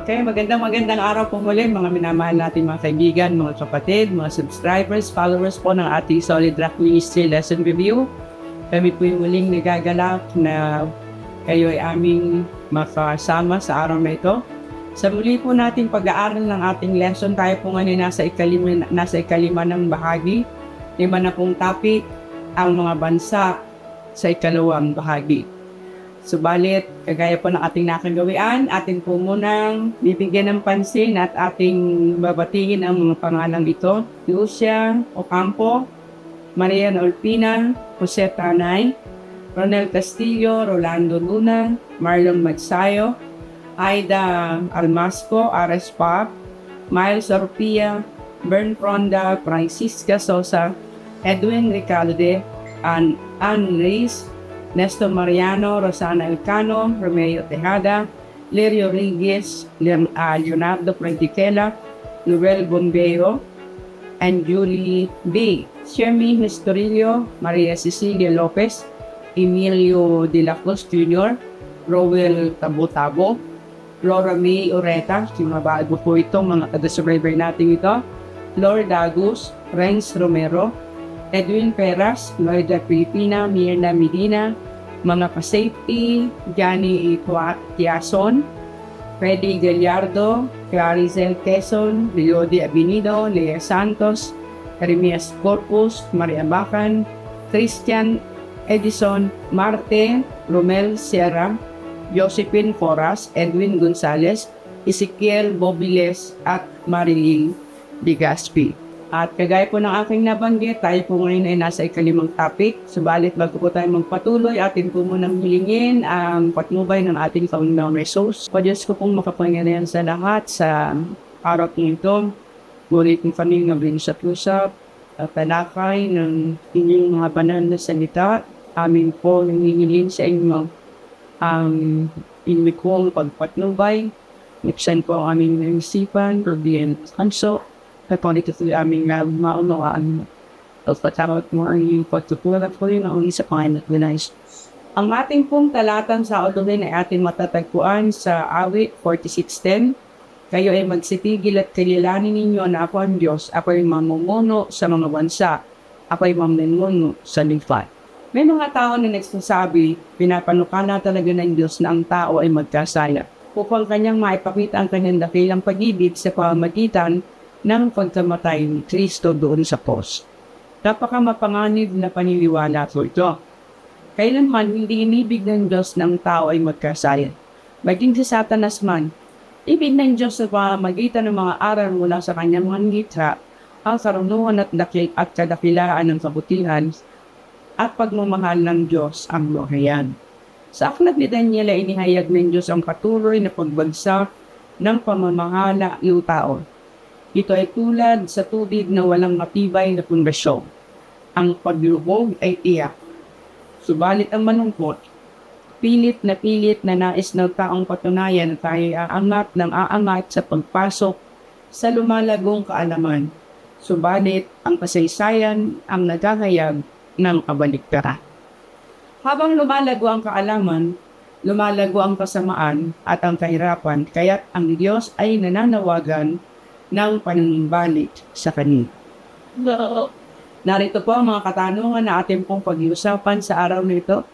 Okay, magandang magandang araw po muli mga minamahal natin mga kaibigan, mga kapatid, mga subscribers, followers po ng ating Solid Rock Ministry Lesson Review. Kami po yung muling nagagalak na kayo ay aming makasama sa araw na ito. Sa muli po nating pag-aaral ng ating lesson, tayo po ngayon nasa ikalima, nasa ikalima ng bahagi. Lima na pong topic, ang mga bansa sa ikalawang bahagi. Subalit, kagaya po ng ating nakagawian, atin po munang bibigyan ng pansin at ating babatingin ang mga pangalang ito. Lucia Ocampo, Marian Olpina, Jose Tanay, Ronel Castillo, Rolando Luna, Marlon Magsayo, Aida Almasco, Ares Pop, Miles Orpia, Bern Fronda, Francisca Sosa, Edwin Ricalde, Ann, Ann Reyes, Nestor Mariano, Rosana Elcano, Romeo Tejada, Lirio Leon- ah, Leonardo Prentiquela, Noel Bombeo, and Julie B. Shermy Nestorillo, Maria Cecilia Lopez, Emilio de la Cruz Jr., Rowel Tabo-Tabo, Laura May Oreta, yung mga po itong mga taga-survivor natin ito, Lord Agus, Renz Romero, Edwin Peras, Lloyda Pilipina, Mirna Medina, mga ka-safety, Johnny Tiason, Freddy Gallardo, Clarizel Quezon, Leo de Abinido, Lea Santos, Jeremias Corpus, Maria Bacan, Christian Edison, Marte, Romel Sierra, Josephine Foras, Edwin Gonzalez, Ezekiel Bobiles, at Marilyn Digaspi. At kagaya po ng aking nabanggit, tayo po ngayon ay nasa ikalimang topic. Subalit bago po tayo magpatuloy, atin po munang hilingin ang patnubay ng ating Panginoong Resource. O Diyos ko pong makapangyarihan sa lahat sa araw po ito. Ngunit ng kami ng binisap-usap at talakay ng inyong mga banal na salita. Amin po nangingilin sa inyo ang inyong kong pagpatnubay. Nipsan po ang aming isipan, Rubian Hanso, Ito yung aming uh, maunawaan. At patawag mo ang iyong pagtutulat ko rin ang isa pang binais. Ang ating pong talatan sa Odolin ay ating matatagpuan sa awit 46.10. Kayo ay magsitigil at kalilanin ninyo na ako ang Diyos. Ako ay mamumuno sa mga bansa. Ako ay mamumuno sa lipat. May mga tao na nagsasabi, pinapanukala talaga ng Diyos na ang tao ay magkasala. Upang kanyang maipakita ang kanyang dakilang pag-ibig sa pamamagitan ng pagkamatay ni Kristo doon sa post. Napaka mapanganib na paniniwala po ito. Kailanman hindi inibig ng Diyos ng tao ay magkasaya. Maging si Satanas man, ibig ng Diyos sa pamamagitan ng mga aral mula sa kanyang mga ngitra, ang karunungan at dakil at kadakilaan ng kabutihan at pagmamahal ng Diyos ang lohayan. Sa aklat ni Daniel ay inihayag ng Diyos ang patuloy na pagbagsak ng pamamahala ng tao. Ito ay tulad sa tubig na walang matibay na pundasyon. Ang paglubog ay tiyak. Subalit ang manungkot, pilit na pilit na nais ng taong patunayan na tayo ay aangat ng aangat sa pagpasok sa lumalagong kaalaman. Subalit ang kasaysayan ang nagahayag ng kabaliktaran. Habang lumalago ang kaalaman, lumalago ang kasamaan at ang kahirapan, kaya't ang Diyos ay nananawagan ng paninimbalik sa Kanya. Narito po ang mga katanungan na ating pong pag-iusapan sa araw nito.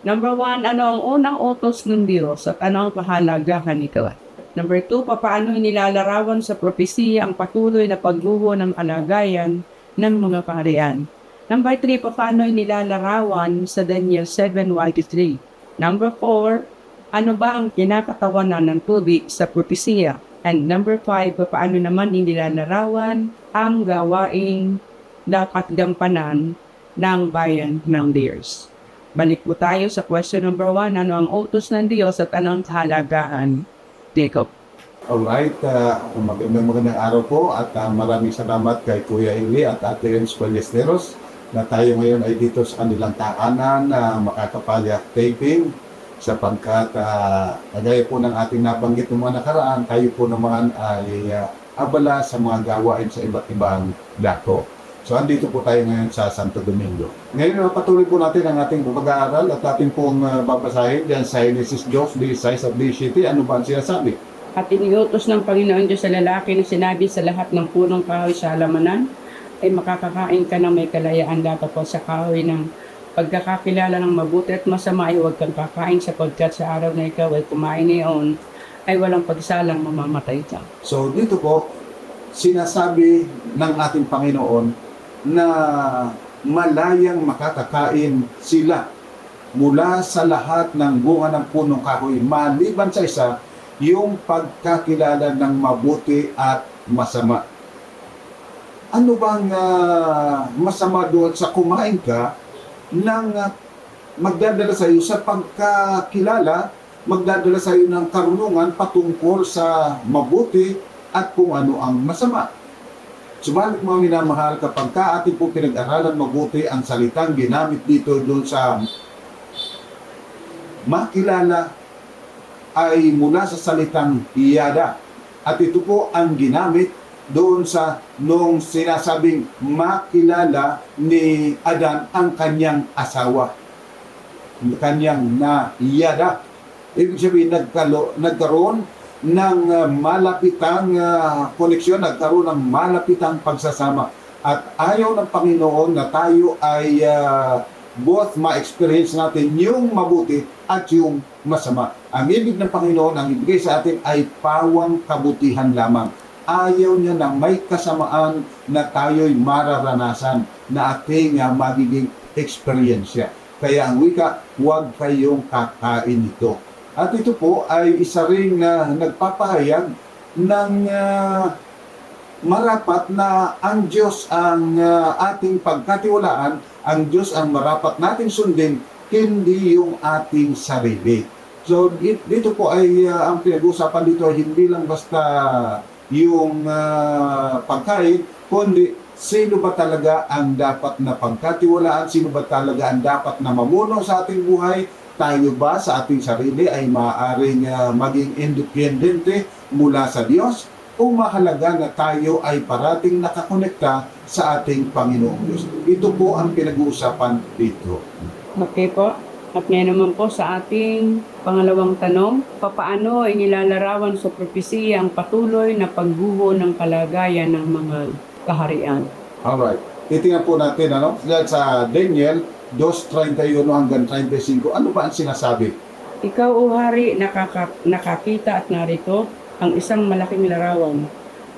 Number one, ano ang unang utos ng Diyos at ano ang kahalagahan nito? Number two, papaano nilalarawan sa propesiya ang patuloy na pagguho ng alagayan ng mga kaharian? Number three, paano nilalarawan sa Daniel 7.1-3? Number four, ano ba ang kinakatawanan ng tubig sa propesiya? And number five, paano naman inilalarawan ang gawaing dapat gampanan ng bayan ng Deers. Balik po tayo sa question number one, ano ang utos ng Diyos at ano ang kahalagahan? Jacob. Alright, uh, magandang magandang araw po at uh, maraming salamat kay Kuya Eli at Ate Renz Ballesteros na tayo ngayon ay dito sa kanilang tahanan na makakapalya taping sapagkat uh, kagaya po ng ating nabanggit ng mga nakaraan, tayo po naman ay uh, abala sa mga gawain sa iba't ibang dako. So, andito po tayo ngayon sa Santo Domingo. Ngayon, uh, patuloy po natin ang ating pag-aaral at ating pong uh, babasahin dyan sa Genesis 2, the size of the city. Ano ba ang sinasabi? At iniutos ng Panginoon Diyos sa lalaki na sinabi sa lahat ng punong kahoy sa halamanan, ay makakakain ka ng may kalayaan dapat po sa kahoy ng pagkakakilala ng mabuti at masama ay huwag kang kakain sapagkat sa araw na ikaw ay kumain niyon ay walang pagsalang mamamatay ka. So dito po, sinasabi ng ating Panginoon na malayang makakakain sila mula sa lahat ng bunga ng punong kahoy maliban sa isa yung pagkakilala ng mabuti at masama. Ano bang ah, masama doon sa kumain ka ng ah, magdadala sa iyo sa pagkakilala, magdadala sa iyo ng karunungan patungkol sa mabuti at kung ano ang masama. Subalit mga minamahal, kapag ka ating po pinag-aralan mabuti ang salitang ginamit dito doon sa makilala ay mula sa salitang iyada. At ito po ang ginamit doon sa nung sinasabing makilala ni Adan ang kanyang asawa. Kanyang na iyada. Ibig sabihin, nagkalo, nagkaroon ng uh, malapitang uh, koneksyon, nagkaroon ng malapitang pagsasama. At ayaw ng Panginoon na tayo ay uh, both ma-experience natin yung mabuti at yung masama. Ang ibig ng Panginoon, ang ibigay sa atin ay pawang kabutihan lamang. Ayaw niya na may kasamaan na tayo'y mararanasan na ating uh, magiging eksperyensya. Kaya ang wika, huwag kayong kakain ito. At ito po ay isa ring na nagpapahayag ng ah, marapat na ang Diyos ang ah, ating pagkatiwalaan, ang Diyos ang marapat nating sundin, hindi yung ating sarili. So di- dito po ay ah, ang pinag-usapan dito hindi lang basta yung ah, pagkain, kundi sino ba talaga ang dapat na pagkatiwalaan, sino ba talaga ang dapat na mamuno sa ating buhay, tayo ba sa ating sarili ay maaaring ah, maging independente mula sa Diyos o mahalaga na tayo ay parating nakakonekta sa ating Panginoong Diyos. Ito po ang pinag-uusapan dito. Okay po. At ngayon naman po sa ating pangalawang tanong, papaano ay nilalarawan sa propesiya ang patuloy na pagguho ng kalagayan ng mga kaharian? Alright. Titingnan po natin ano, sa Daniel 2.31 hanggang 35. Ano ba ang sinasabi? Ikaw, O Hari, nakaka- nakakita at narito ang isang malaking larawan.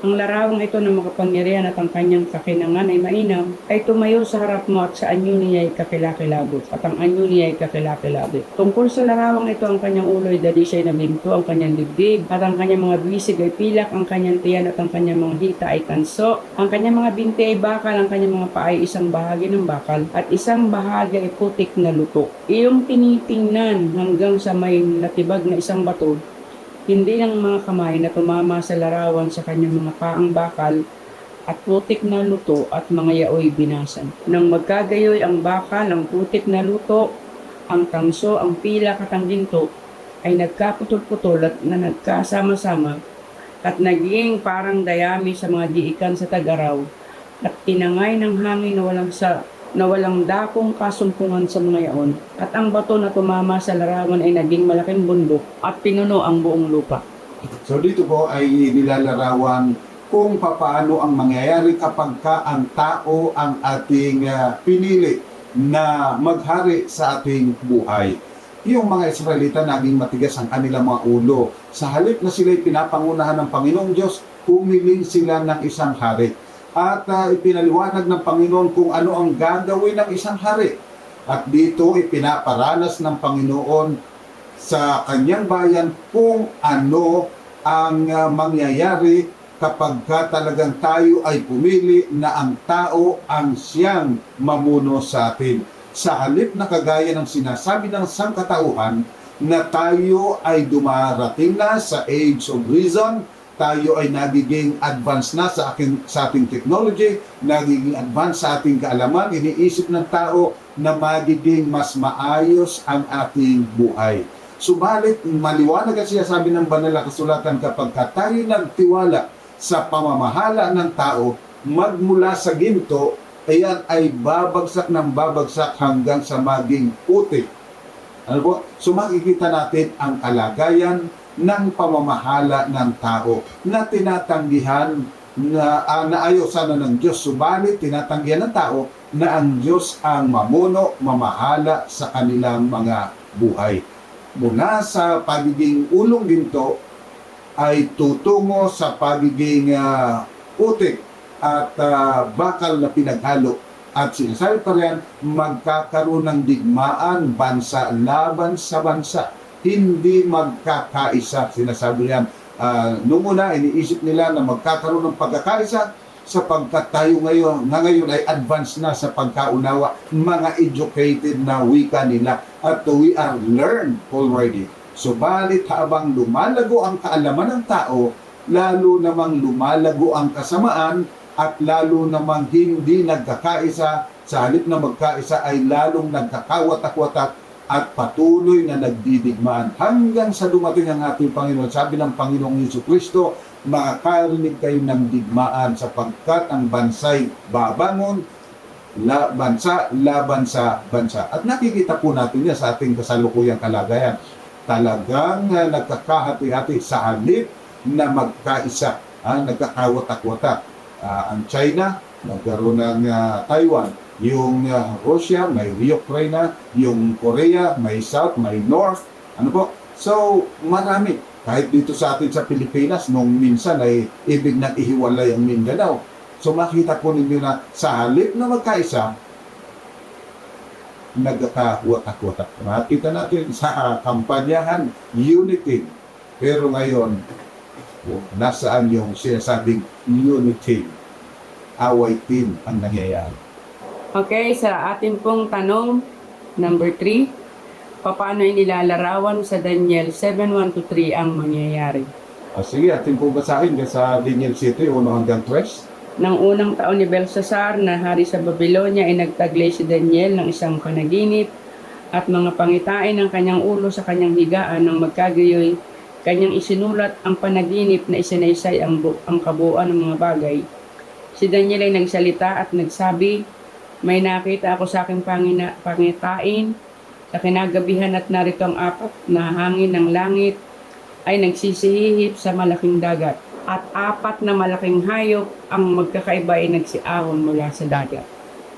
Ang larawang ito ng makapangyarihan at ang kanyang kakinangan ay mainam, ay tumayo sa harap mo at sa anyo niya ay kakilakilabot, at ang anyo niya ay kakilakilabot. Tungkol sa larawang ito, ang kanyang ulo ay dalisay na binto, ang kanyang dibdib, at ang kanyang mga bisig ay pilak, ang kanyang tiyan at ang kanyang mga hita ay tanso, ang kanyang mga binti ay bakal, ang kanyang mga paa ay isang bahagi ng bakal, at isang bahagi ay putik na luto. Iyong tinitingnan hanggang sa may natibag na isang bato, hindi ng mga kamay na tumama sa larawan sa kanyang mga paang bakal at putik na luto at mga yaoy binasan. Nang magkagayoy ang bakal, ang putik na luto, ang tangso, ang pilak at ang ginto ay nagkaputol-putol at na nagkasama-sama at naging parang dayami sa mga diikan sa tagaraw at tinangay ng hangin na walang sa na walang dakong kasumpungan sa mga yaon. At ang bato na tumama sa larawan ay naging malaking bundok at pinuno ang buong lupa. So dito po ay nilalarawan kung papaano ang mangyayari kapag ka ang tao ang ating ah, pinili na maghari sa ating buhay. Yung mga Israelita naging matigas ang kanilang mga ulo. Sa halip na sila'y pinapangunahan ng Panginoong Diyos, humiling sila ng isang hari. At ah, ipinaliwanag ng Panginoon kung ano ang gagawin ng isang hari. At dito ipinaparanas ng Panginoon sa kanyang bayan kung ano ang ah, mangyayari kapag ka talagang tayo ay pumili na ang tao ang siyang mamuno sa atin. Sa halip na kagaya ng sinasabi ng sangkatauhan na tayo ay dumarating na sa age of reason, tayo ay nagiging advanced na sa, aking, sa ating technology, nagiging advanced sa ating kaalaman, iniisip ng tao na magiging mas maayos ang ating buhay. Subalit, maliwanag ang sinasabi ng banal na kasulatan kapag ka tayo nagtiwala sa pamamahala ng tao, magmula sa ginto, ayan ay babagsak ng babagsak hanggang sa maging putik. Ano po? So makikita natin ang kalagayan ng pamamahala ng tao na tinatanggihan na, ah, na ayaw sana ng Diyos. Subalit, tinatanggihan ng tao na ang Diyos ang mamuno, mamahala sa kanilang mga buhay. Mula sa pagiging ulong ginto ay tutungo sa pagiging ah, putik at ah, bakal na pinaghalo. At sinasabi pa rin, magkakaroon ng digmaan bansa laban sa bansa. Hindi magkakaisa. Sinasabi niyan, ah, noong una, iniisip nila na magkakaroon ng pagkakaisa sapagkat tayo ngayon, na ngayon ay advanced na sa pagkaunawa, mga educated na wika nila at we are learned already. Subalit habang lumalago ang kaalaman ng tao, lalo namang lumalago ang kasamaan at lalo namang hindi nagkakaisa, sa halip na magkaisa ay lalong nagkakawatak-watak at patuloy na nagdidigmaan hanggang sa dumating ang ating Panginoon. Sabi ng Panginoong Yesu Kristo, makakarinig kayo ng digmaan sapagkat ang bansay babangon, la, bansa laban sa bansa. At nakikita po natin yan sa ating kasalukuyang kalagayan. Talagang uh, nagkakahati-hati sa halip na magkaisa, ah, nagkakawatak-watak. Ah, ang China, nagkaroon ng ah, Taiwan. Yung ah, Russia, may Ukraine, yung Korea, may South, may North. Ano po? So, marami. Kahit dito sa atin sa Pilipinas, nung minsan ay ibig nang ihiwalay ang Mindanao. So, makita po ninyo na sa halip na magkaisa, nagkakawatak-watak. Makita natin sa kampanyahan, unity. Pero ngayon, nasaan yung sinasabing unity? Away team ang nangyayari. Okay, sa ating pong tanong, number 3, paano inilalarawan sa Daniel 7.1-3 ang mangyayari? Ah, sige, atin po basahin dyan sa Daniel City, 1 hanggang 3. Nang unang taon ni Belshazzar na hari sa Babylonia ay nagtaglay si Daniel ng isang panaginip at mga pangitain ng kanyang ulo sa kanyang higaan nang magkagayoy kanyang isinulat ang panaginip na isinaysay ang, ang kabuuan ng mga bagay. Si Daniel ay nagsalita at nagsabi, May nakita ako sa aking pangina, pangitain sa kinagabihan at narito ang apat na hangin ng langit ay nagsisihihip sa malaking dagat at apat na malaking hayop ang magkakaiba ay nagsiahon mula sa dagat.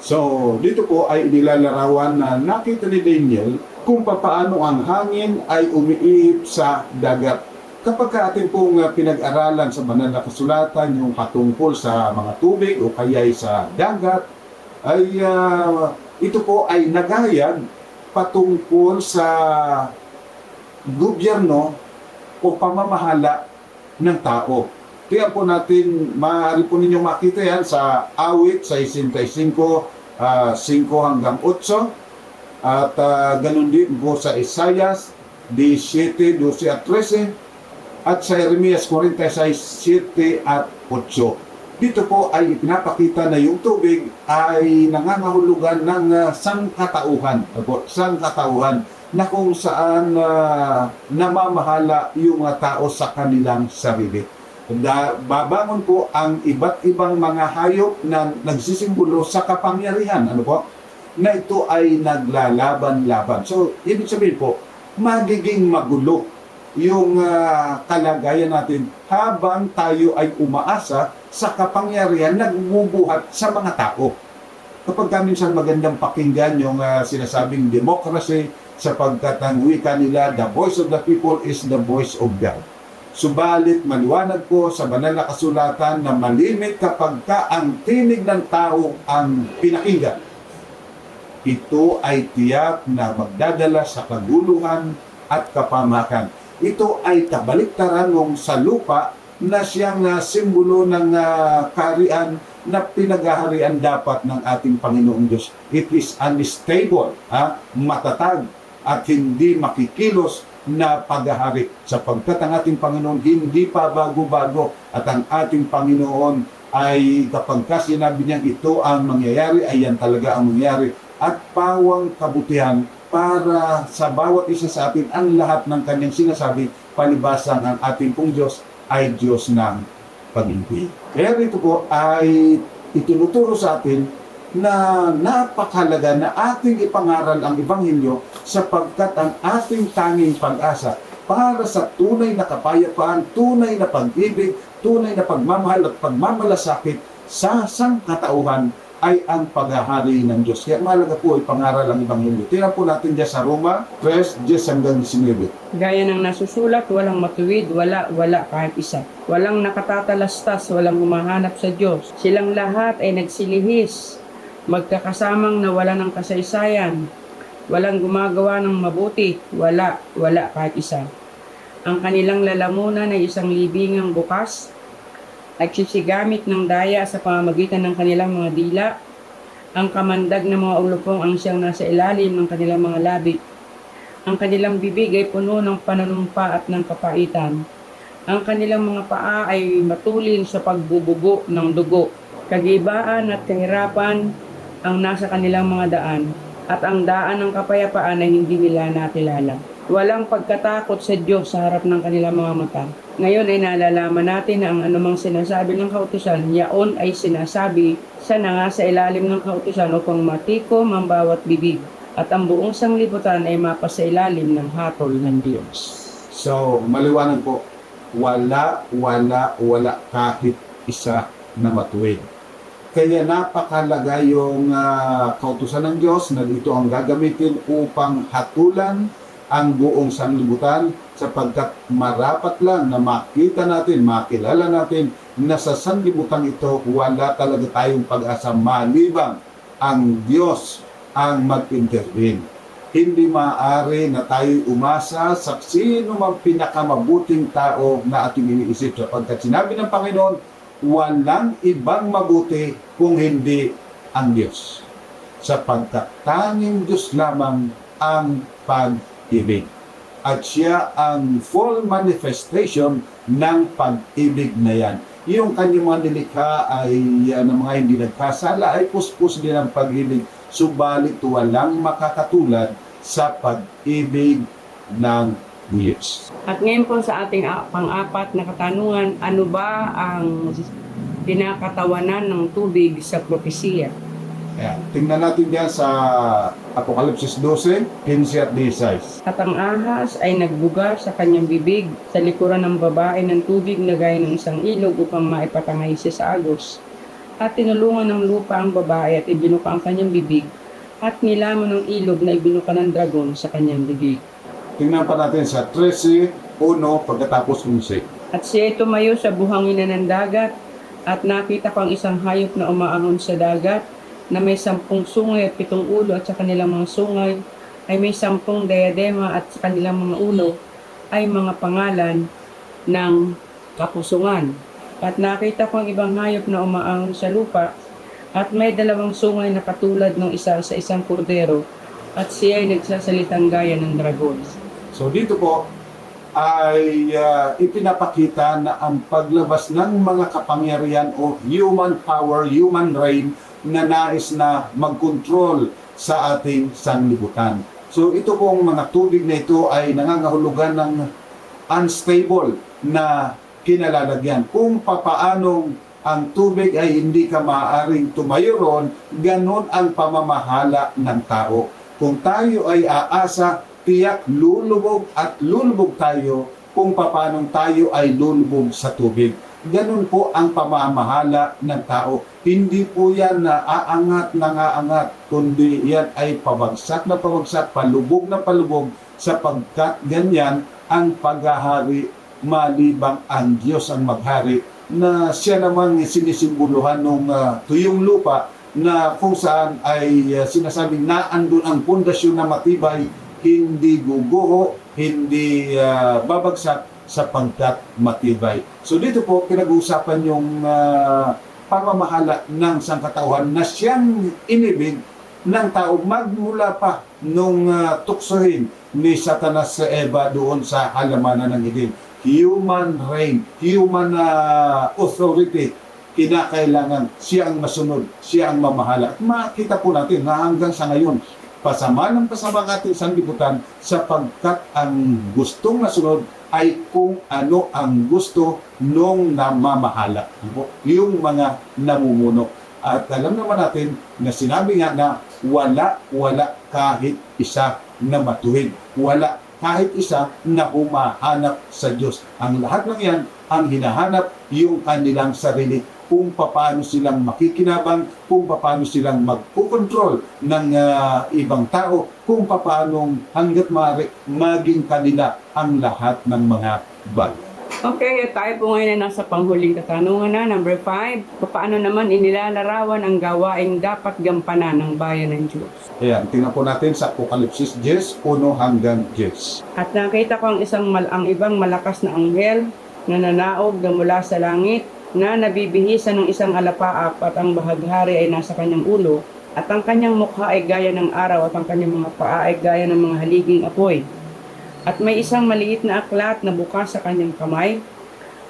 So, dito po ay inilalarawan na nakita ni Daniel kung papaano ang hangin ay umiihip sa dagat. Kapag ka atin pong uh, pinag-aralan sa banal na kasulatan yung patungkol sa mga tubig o kaya'y sa dagat, ay uh, ito po ay nagayad patungkol sa gobyerno o pamamahala ng tao. Kaya po natin, maaari po ninyo makita yan sa awit sa 65, ah, 5 hanggang 8. At ah, ganun din po sa Isaias 17, 12 at 13. At sa Jeremias 46, 7 at 8. Dito po ay ipinapakita na yung tubig ay nangangahulugan ng ah, sangkatauhan. Opo, sangkatauhan na kung saan ah, namamahala yung mga tao sa kanilang sarili. Da, babangon po ang iba't ibang mga hayop na nagsisimbolo sa kapangyarihan. Ano po? Na ito ay naglalaban-laban. So, ibig sabihin po, magiging magulo yung ah, kalagayan natin habang tayo ay umaasa sa kapangyarihan na bumubuhat sa mga tao. Kapag ka minsan magandang pakinggan yung ah, sinasabing democracy, sapagkat ang wika nila, the voice of the people is the voice of God. Subalit maliwanag po sa banal na kasulatan na malimit kapag ka ang tinig ng tao ang pinakinggan. Ito ay tiyak na magdadala sa kaguluhan at kapamakan. Ito ay kabaliktaran ng sa lupa na siyang na simbolo ng ah, kaharian na pinaghaharian dapat ng ating Panginoong Diyos. It is unstable, ha? matatag at hindi makikilos na paghahari sapagkat ang ating Panginoon hindi pa bago-bago at ang ating Panginoon ay kapag ka sinabi niyang ito ang mangyayari ay yan talaga ang mangyayari at pawang kabutihan para sa bawat isa sa atin ang lahat ng kanyang sinasabi palibasan ang ating pong Diyos ay Diyos ng pag-ibig. Kaya rito po ay itinuturo sa atin na napakahalaga na ating ipangaral ang Ebanghelyo sapagkat ang ating tanging pag-asa para sa tunay na kapayapaan, tunay na pag-ibig, tunay na pagmamahal at pagmamalasakit sa sangkatauhan ay ang paghahari ng Diyos. Kaya mahalaga po ay pangaral ang Ebanghelyo. Tingnan po natin dyan sa Roma 3, 10 hanggang 19. Gaya ng nasusulat, walang matuwid, wala, wala kahit isa. Walang nakatatalastas, walang humahanap sa Diyos. Silang lahat ay nagsilihis, magkakasamang nawala ng kasaysayan. Walang gumagawa ng mabuti, wala, wala kahit isa. Ang kanilang lalamunan ay isang libingang bukas, nagsisigamit ng daya sa pamamagitan ng kanilang mga dila. Ang kamandag ng mga ulupong ang siyang nasa ilalim ng kanilang mga labi. Ang kanilang bibig ay puno ng pananumpa at ng kapaitan. Ang kanilang mga paa ay matulin sa pagbubugo ng dugo. Kagibaan at kahirapan ang nasa kanilang mga daan. At ang daan ng kapayapaan ay hindi nila nakilala. Walang pagkatakot sa Diyos sa harap ng kanilang mga mata. Ngayon ay nalalaman natin na ang anumang sinasabi ng kautusan, yaon ay sinasabi sa nga sa ilalim ng kautusan upang matikom ang bawat bibig at ang buong sanglibutan ay mapasa ilalim ng hatol ng Diyos. So, maliwanag po, wala, wala, wala kahit isa na matuwid. Kaya napakalaga yung ah, kautusan ng Diyos na dito ang gagamitin upang hatulan ang buong sanlibutan sapagkat marapat lang na makita natin, makilala natin na sa sanlibutan ito wala talaga tayong pag-asa malibang ang Diyos ang mag-intervene. Hindi maaari na tayo umasa sa sino mang pinakamabuting tao na ating iniisip sapagkat sinabi ng Panginoon, walang ibang mabuti kung hindi ang Diyos. Sapagkat tanging Diyos lamang ang pag-ibig. At siya ang full manifestation ng pag-ibig na yan. Yung kanyang mga nilikha ay uh, ng mga hindi nagkasala ay puspos din ang pag-ibig. Subalit walang makakatulad sa pag-ibig ng Diyos. At ngayon po sa ating pang-apat na katanungan, ano ba ang pinakatawanan ng tubig sa propesiya? Ayan. Tingnan natin yan sa Apokalipsis 12, 15 at 16. At ang ahas ay nagbuga sa kanyang bibig sa likuran ng babae ng tubig na gaya ng isang ilog upang maipatangay siya sa agos. At tinulungan ng lupa ang babae at ibinuka ang kanyang bibig at nilamon ng ilog na ibinuka ng dragon sa kanyang bibig. Tingnan pa natin sa 13, 1, pagkatapos 11. At siya ay tumayo sa buhangin ng dagat at nakita ko ang isang hayop na umaahon sa dagat na may sampung sungay at pitong ulo at sa kanilang mga sungay ay may sampung diadema at sa kanilang mga ulo ay mga pangalan ng kapusungan. At nakita ko ang ibang hayop na umaahon sa lupa at may dalawang sungay na katulad ng isa sa isang kordero at siya ay nagsasalitang gaya ng dragon. So dito po ay ah, ipinapakita na ang paglabas ng mga kapangyarihan o human power, human reign na nais na mag-control sa ating sanlibutan. So ito pong mga tubig na ito ay nangangahulugan ng unstable na kinalalagyan. Kung papaanong ang tubig ay hindi ka maaaring tumayo ron, ganon ang pamamahala ng tao. Kung tayo ay aasa, tiyak lulubog at lulubog tayo kung papanong tayo ay lulubog sa tubig. Ganun po ang pamamahala ng tao. Hindi po yan na aangat na aangat, kundi yan ay pabagsak na pabagsak, palubog na palubog, sapagkat ganyan ang paghahari malibang ang Diyos ang maghari na siya namang sinisimboluhan ng tuyong lupa na kung saan ay uh, sinasabing naandun ang pundasyon na matibay, hindi guguho, hindi ah, babagsak sapagkat matibay. So dito po pinag-uusapan yung ah, pamamahala ng sangkatauhan na siyang inibig ng tao magmula pa nung ah, tuksohin ni Satanas sa Eva doon sa halamanan ng Eden. Human reign, human ah, authority, kinakailangan siya ang masunod, siya ang mamahala. Makita po natin na hanggang sa ngayon, pasama ng pasama ang ating sanlibutan sapagkat ang gustong nasunod ay kung ano ang gusto nung namamahala. Yung mga namumuno. At alam naman natin na sinabi nga na wala, wala kahit isa na matuwid. Wala kahit isa na humahanap sa Diyos. Ang lahat ng yan, ang hinahanap yung kanilang sarili kung paano silang makikinabang, kung paano silang magkukontrol ng ah, ibang tao, kung paano hanggat maaari maging kanila ang lahat ng mga bagay. Okay, tayo po ngayon na nasa panghuling katanungan na, number 5. Paano naman inilalarawan ang gawaing dapat gampanan ng bayan ng Diyos? Ayan, tingnan po natin sa Apocalypse 10, 1 hanggang 10. At nakita ko ang isang mal ang ibang malakas na anghel na nanaog na mula sa langit na nabibihisan ng isang alapaap at ang bahaghari ay nasa kanyang ulo at ang kanyang mukha ay gaya ng araw at ang kanyang mga paa ay gaya ng mga haliging apoy. At may isang maliit na aklat na bukas sa kanyang kamay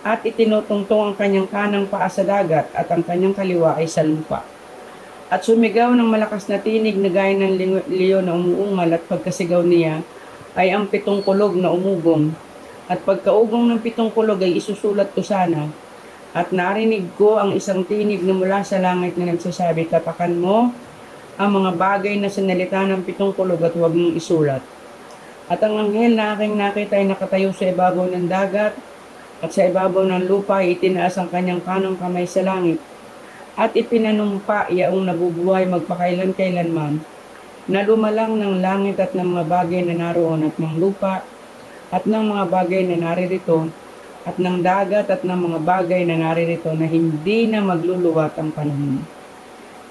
at itinutungtong ang kanyang kanang paa sa dagat at ang kanyang kaliwa ay sa lupa. At sumigaw ng malakas na tinig na gaya ng leon na umuungal at pagkasigaw niya ay ang pitong kulog na umugong. At pagkaugong ng pitong kulog ay isusulat ko sana. At narinig ko ang isang tinig na mula sa langit na nagsasabi, Tapakan mo ang mga bagay na sinalita ng pitong kulog at huwag mong isulat. At ang anghel na aking nakita ay nakatayo sa ibabaw ng dagat at sa ibabaw ng lupa ay itinaas ang kanyang kanang kamay sa langit at ipinanumpa yaong nabubuhay magpakailan-kailanman na lumalang ng langit at ng mga bagay na naroon at ng lupa at ng mga bagay na naririto at ng dagat at ng mga bagay na naririto na hindi na magluluwat ang panahon.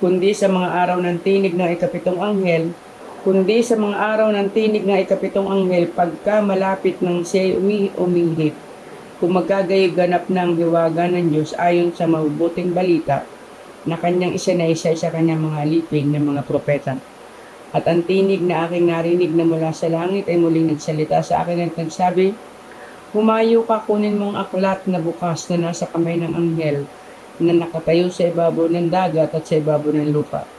Kundi sa mga araw ng tinig ng ikapitong anghel, kundi sa mga araw ng tinig ng ikapitong anghel pagka malapit ng siya umi umihip, kung magkagayoganap ng hiwaga ng Diyos ayon sa mabubuting balita na kanyang isinay-isay sa kanyang mga alipin ng mga propeta. At ang tinig na aking narinig na mula sa langit ay muling nagsalita sa akin at nagsabi, Humayo ka kunin mong aklat na bukas na nasa kamay ng anghel na nakatayo sa ibabaw ng dagat at sa ibabaw ng lupa.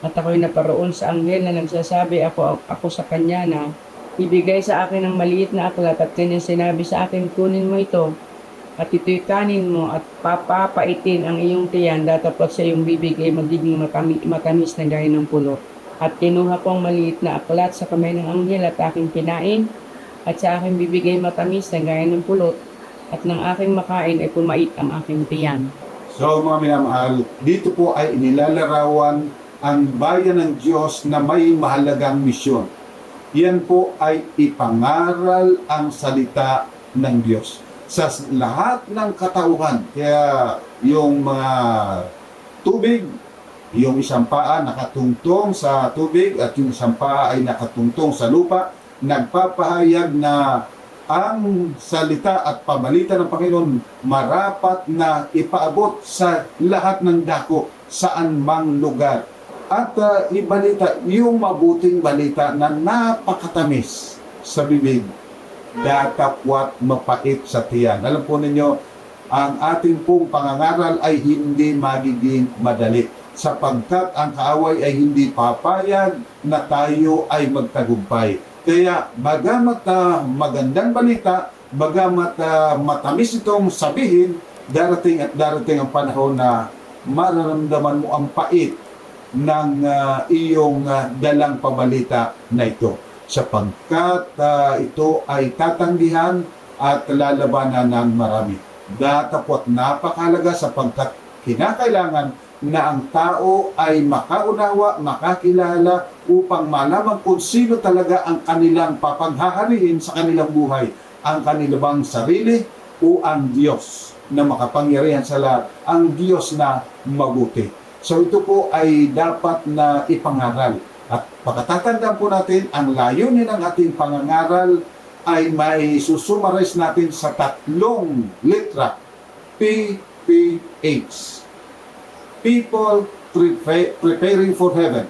At ako'y naparoon sa anghel na nagsasabi ako, ako sa kanya na ibigay sa akin ang maliit na aklat at kanyang sinabi sa akin, kunin mo ito at ito'y kanin mo at papapaitin ang iyong tiyan datapot sa iyong bibig ay magiging matami, matamis na gaya ng pulo. At kinuha ko ang maliit na aklat sa kamay ng anghel at aking kinain at sa aking bibig ay matamis na gaya ng pulot at ng aking makain ay pumait ang aking tiyan. So mga minamahal, dito po ay inilalarawan ang bayan ng Diyos na may mahalagang misyon. Yan po ay ipangaral ang salita ng Diyos sa lahat ng katauhan. Kaya yung mga tubig, yung isang paa nakatungtong sa tubig at yung isang paa ay nakatungtong sa lupa, nagpapahayag na ang salita at pabalita ng Panginoon marapat na ipaabot sa lahat ng dako saan mang lugar. At uh, ibalita yung mabuting balita na napakatamis sa bibig, datapwat mapait sa tiyan. Alam po ninyo, ang ating pong pangangaral ay hindi magiging madali sapagkat ang kaaway ay hindi papayag na tayo ay magtagumpay. Kaya bagamat uh, magandang balita, bagamat uh, matamis itong sabihin, darating at darating ang panahon na mararamdaman mo ang pait ng uh, iyong uh, dalang pabalita na ito. Sapagkat uh, ito ay tatanggihan at lalabanan ng marami. Datapot napakalaga sapagkat kinakailangan na ang tao ay makaunawa, makakilala upang malaman kung sino talaga ang kanilang papaghahariin sa kanilang buhay. Ang kanilang sarili o ang Diyos na makapangyarihan sa lahat. Ang Diyos na mabuti. So ito po ay dapat na ipangaral. At pagkatatandaan po natin, ang layunin ng ating pangangaral ay may susumaris natin sa tatlong litra. PPH people prepa- preparing for heaven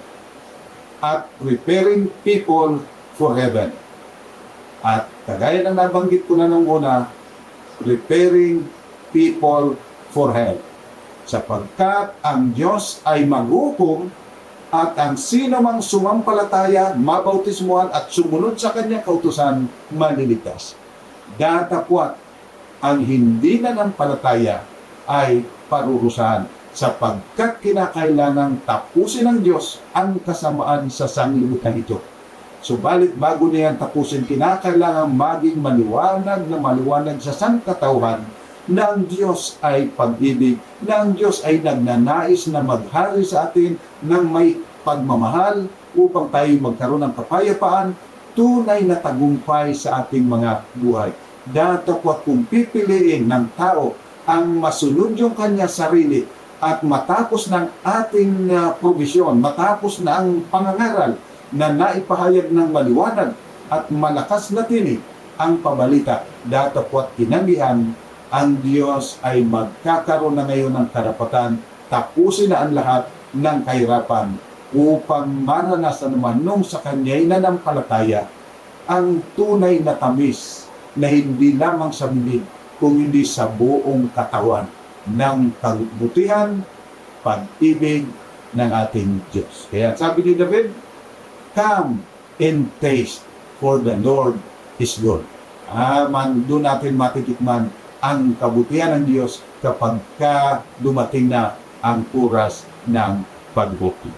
at preparing people for heaven. At kagaya ng nabanggit ko na nung una, preparing people for hell. Sapagkat ang Diyos ay maghukom at ang sino mang sumampalataya, mabautismuhan at sumunod sa kanyang kautusan, maliligtas. Datapwat, ang hindi na ng palataya ay parurusahan sapagkat kinakailangang tapusin ng Diyos ang kasamaan sa sanglibutan ito. Subalit bago niyan tapusin, kinakailangan maging maliwanag na maliwanag sa sangkatauhan na ang Diyos ay pag-ibig, na ang Diyos ay nagnanais na maghari sa atin ng may pagmamahal upang tayo magkaroon ng kapayapaan, tunay na tagumpay sa ating mga buhay. Datapwat kung pipiliin ng tao ang masunod yung kanya sarili at matapos ng ating uh, provisyon, matapos na ang pangangaral na naipahayag ng maliwanag at malakas na tinig ang pabalita, datapwat kinangihan ang Diyos ay magkakaroon na ngayon ng karapatan, tapusin na ang lahat ng kahirapan upang maranasan naman nung sa kanya'y nanampalataya ang tunay na tamis na hindi lamang sa bibig, kung hindi sa buong katawan ng kabutihan, pag-ibig ng ating Diyos. Kaya sabi ni David, Come and taste for the Lord is good. Ah, man, doon natin matitikman ang kabutihan ng Diyos kapag ka dumating na ang oras ng pagbuti.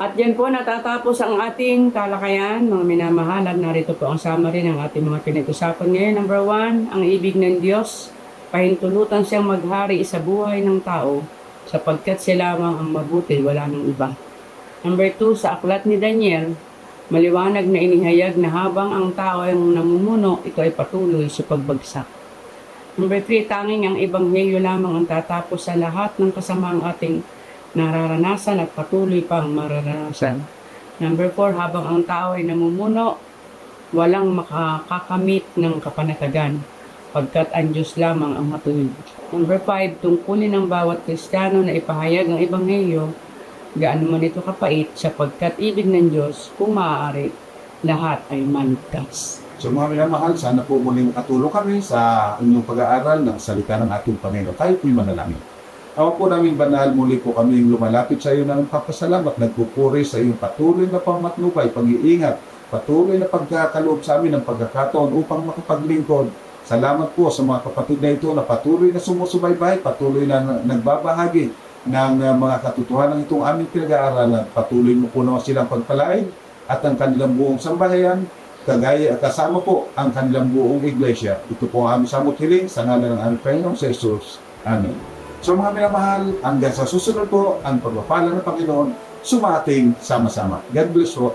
At yan po natatapos ang ating talakayan, mga minamahalan. Narito po ang summary ng ating mga pinag-usapan ngayon. Number one, ang ibig ng Diyos. Pahintulutan siyang maghari sa buhay ng tao sapagkat siya lamang ang mabuti, wala nang iba. Number two, sa aklat ni Daniel, maliwanag na inihayag na habang ang tao ay namumuno, ito ay patuloy sa pagbagsak. Number three, tanging ang ebanghelyo lamang ang tatapos sa lahat ng kasamaang ating nararanasan at patuloy pang mararanasan. Number four, habang ang tao ay namumuno, walang makakakamit ng kapanatagan, pagkat ang Diyos lamang ang matuwid. Number five, tungkulin ng bawat Kristiyano na ipahayag ang Ebanghelyo, gaano man ito kapait, sapagkat ibig ng Diyos, kung maaari, lahat ay maligtas. So mga minamahal, sana po muling makatulong kami sa inyong pag-aaral ng salita ng ating Panginoon. Tayo po'y manalangin. Ako po namin banal, muli po kami lumalapit sa iyo ng papasalamat, nagpupuri sa iyong patuloy na pamatnubay, pag-iingat, patuloy na pagkakaloob sa amin ng pagkakataon upang makapaglingkod. Salamat po sa mga kapatid na ito na patuloy na sumusubaybay, patuloy na na- nagbabahagi ng uh, mga katotohanan itong aming pinag-aaralan. Patuloy mo po naman silang pagpalain at ang kanilang buong sambahayan, kagaya kasama po ang kanilang buong iglesia. Ito po ang aming samot hiling sa ngalan ng aming Panginoong Jesus. Amen. So mga minamahal, hanggang sa susunod po, ang pagpapala ng Panginoon, sumating sama-sama. God bless po.